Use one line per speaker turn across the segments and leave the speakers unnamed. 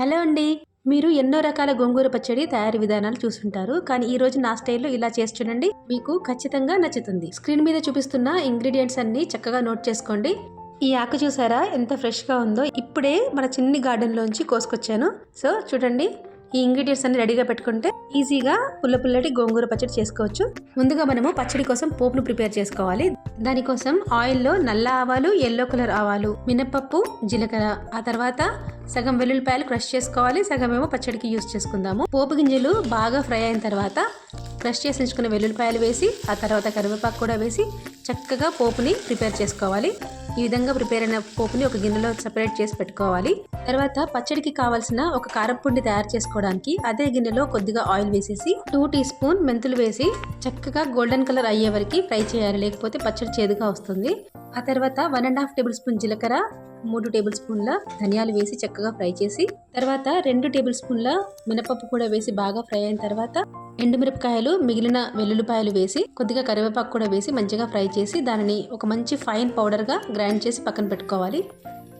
Hello అండి. మీరు ఎన్నో రకాల గోంగూర పచ్చడి తయారీ విధానాలు చూసుంటారు. కానీ ఈ రోజు నా స్టైల్లో ఇలా చేసి చూడండి. మీకు ఖచ్చితంగా నచ్చుతుంది. స్క్రీన్ మీద చూపిస్తున్న ఇంగ్రీడియంట్స్ అన్ని చక్కగా నోట్ చేసుకోండి. ఈ ఆకు చూసారా? ఎంత ఫ్రెష్గా ఉందో. ఇప్పుడే మన చిన్ని గార్డెన్లోంచి కోసుకొచ్చాను. సో చూడండి. ఈ ఇంగ్రీడియంట్స్ అన్ని రెడీగా పెట్టుకుంటే ఈజీగా పుల్ల పుల్లటి గోంగూర పచ్చడి చేసుకోవచ్చు. ముందుగా మనము పచ్చడి కోసం పోపును ప్రిపేర్ చేసుకోవాలి. దానికోసం ఆయిల్లో నల్ల ఆవాలు ఎల్లో కలర్ ఆవాలు మినపప్పు జీలకర్ర ఆ తర్వాత సగం వెల్లుల్లిపాయలు క్రష్ చేసుకోవాలి. సగం ఏమో పచ్చడికి యూజ్ చేసుకుందాము. పోపు గింజలు బాగా ఫ్రై అయిన తర్వాత క్రష్ చేసి ఉంచుకున్న వెల్లుల్లిపాయలు వేసి ఆ తర్వాత కరివేపాకు కూడా వేసి చక్కగా పోపుని ప్రిపేర్ చేసుకోవాలి. ఈ విధంగా ప్రిపేర్ అయిన పోపుని ఒక గిన్నెలో సెపరేట్ చేసి పెట్టుకోవాలి. తర్వాత పచ్చడికి కావాల్సిన ఒక కారపుండి తయారు చేసుకోవడానికి అదే గిన్నెలో కొద్దిగా ఆయిల్ వేసేసి టూ టీ స్పూన్ మెంతులు వేసి చక్కగా గోల్డెన్ కలర్ అయ్యే వరకు ఫ్రై చేయాలి. లేకపోతే పచ్చడి చేదుగా వస్తుంది. ఆ తర్వాత one and half table spoon జీలకర్ర మూడు టేబుల్ స్పూన్ల ధనియాలు వేసి చక్కగా ఫ్రై చేసి తర్వాత రెండు టేబుల్ స్పూన్ల మినపప్పు కూడా వేసి బాగా ఫ్రై అయిన తర్వాత ఎండుమిరపకాయలు మిగిలిన వెల్లుల్లిపాయలు వేసి కొద్దిగా కరివేపాకు కూడా వేసి మంచిగా ఫ్రై చేసి దానిని ఒక మంచి ఫైన్ పౌడర్గా గ్రైండ్ చేసి పక్కన పెట్టుకోవాలి.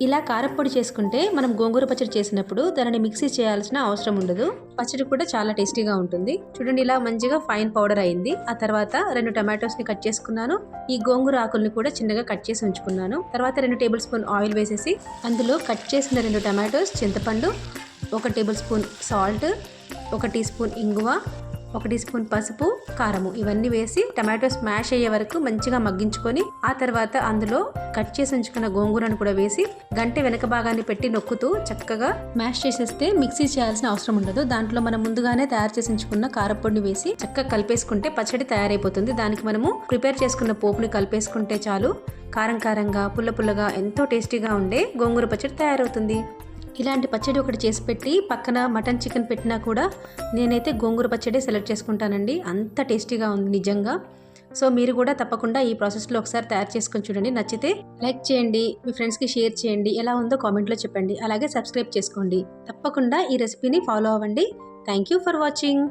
ఇలా కారపొడి చేసుకుంటే మనం గోంగూర పచ్చడి చేసినప్పుడు దానిని మిక్సీ చేయాల్సిన అవసరం ఉండదు. పచ్చడి కూడా చాలా టేస్టీగా ఉంటుంది. చూడండి ఇలా మంచిగా ఫైన్ పౌడర్ అయింది. ఆ తర్వాత రెండు టమాటోస్ని కట్ చేసుకున్నాను. ఈ గోంగూర ఆకుల్ని కూడా చిన్నగా కట్ చేసి ఉంచుకున్నాను. తర్వాత రెండు టేబుల్ స్పూన్ ఆయిల్ వేసేసి అందులో కట్ చేసిన రెండు టమాటోస్ చింతపండు ఒక టేబుల్ స్పూన్ సాల్ట్ ఒక టీ స్పూన్ ఇంగువ ఒక టీ స్పూన్ పసుపు కారము ఇవన్నీ వేసి టమాటో స్మాష్ అయ్యే వరకు మంచిగా మగ్గించుకొని ఆ తర్వాత అందులో కట్ చేసి ఉంచుకున్న గోంగూరను కూడా వేసి గంటె వెనక భాగాన్ని పెట్టి నొక్కుతూ చక్కగా మ్యాష్ చేసేస్తే మిక్సీ చేయాల్సిన అవసరం ఉండదు. దాంట్లో మనం ముందుగానే తయారు చేసి ఉంచుకున్న కారపొడిని వేసి చక్కగా కలిపేసుకుంటే పచ్చడి తయారైపోతుంది. దానికి మనము ప్రిపేర్ చేసుకున్న పోపుని కలిపేసుకుంటే చాలు. కారం కారంగా పుల్ల పుల్లగా ఎంతో టేస్టీగా ఉండే గోంగూర పచ్చడి తయారవుతుంది. ఇలాంటి పచ్చడి ఒకటి చేసి పెట్టి పక్కన మటన్ చికెన్ పెట్టినా కూడా నేనైతే గోంగూర పచ్చడి సెలెక్ట్ చేసుకుంటానండి. అంత టేస్టీగా ఉంది నిజంగా. సో మీరు కూడా తప్పకుండా ఈ ప్రాసెస్లో ఒకసారి తయారు చేసుకొని చూడండి. నచ్చితే లైక్ చేయండి మీ ఫ్రెండ్స్కి షేర్ చేయండి. ఎలా ఉందో కామెంట్లో చెప్పండి. అలాగే సబ్స్క్రైబ్ చేసుకోండి. తప్పకుండా ఈ రెసిపీని ఫాలో అవ్వండి. Thank you for watching.